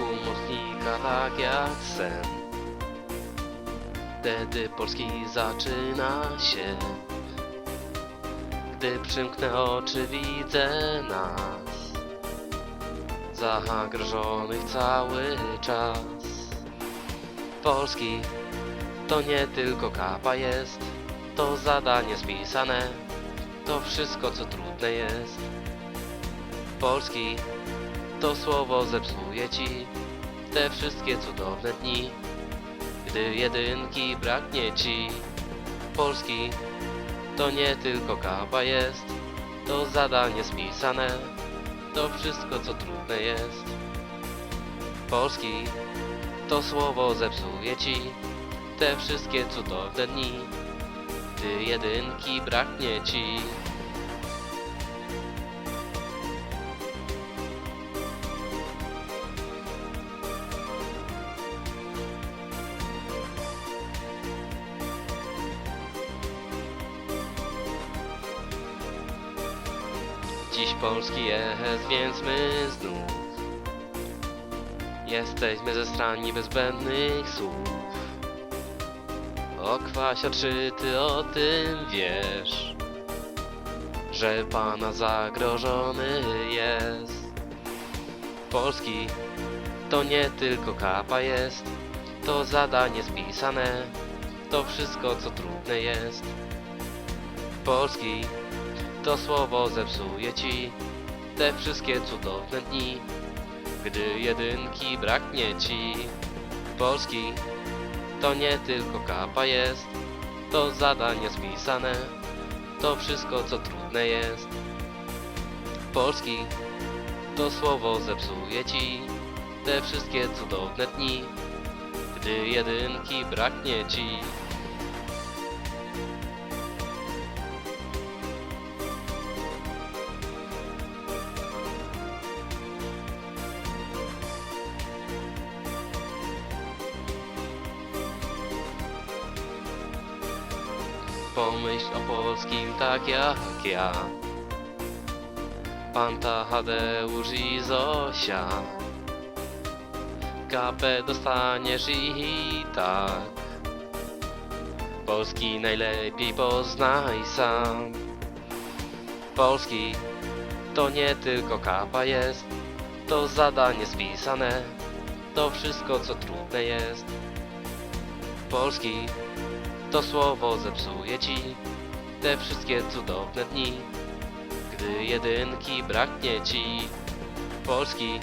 humor znika tak jak sen. Wtedy Polski zaczyna się. Gdy przymknę oczy, widzę nas. Zagrożonych cały czas. Polski to nie tylko kapa jest, to zadanie spisane, to wszystko co trudne jest. Polski to słowo zepsuje ci te wszystkie cudowne dni, gdy jedynki braknie ci. Polski to nie tylko kapa jest, to zadanie spisane, to wszystko co trudne jest. Polski to słowo zepsuje ci te wszystkie cudowne dni, gdy jedynki braknie ci. Dziś Polski jest, więc my znów Jesteśmy ze strani bez zbędnych słów O czy ty o tym wiesz? Że pana zagrożony jest Polski to nie tylko kapa jest To zadanie spisane To wszystko co trudne jest Polski to słowo zepsuje ci te wszystkie cudowne dni, gdy jedynki braknie ci. Polski to nie tylko kapa jest, to zadanie spisane, to wszystko co trudne jest. Polski to słowo zepsuje ci te wszystkie cudowne dni, gdy jedynki braknie ci. Pomyśl o polskim tak jak ja. Pan Tadeusz i Zosia. Kapę dostaniesz i tak. Polski najlepiej poznaj sam. Polski to nie tylko kapa jest To zadanie spisane To wszystko co trudne jest. Polski to słowo zepsuje ci te wszystkie cudowne dni, gdy jedynki braknie ci. Polski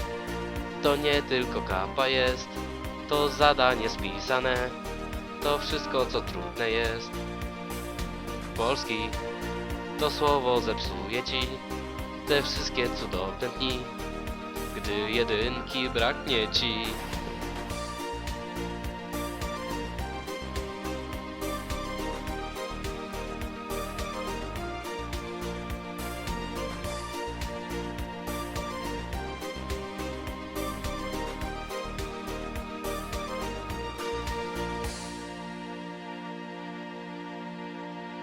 to nie tylko kapa jest, to zadanie spisane, to wszystko co trudne jest. Polski to słowo zepsuje ci te wszystkie cudowne dni, gdy jedynki braknie ci.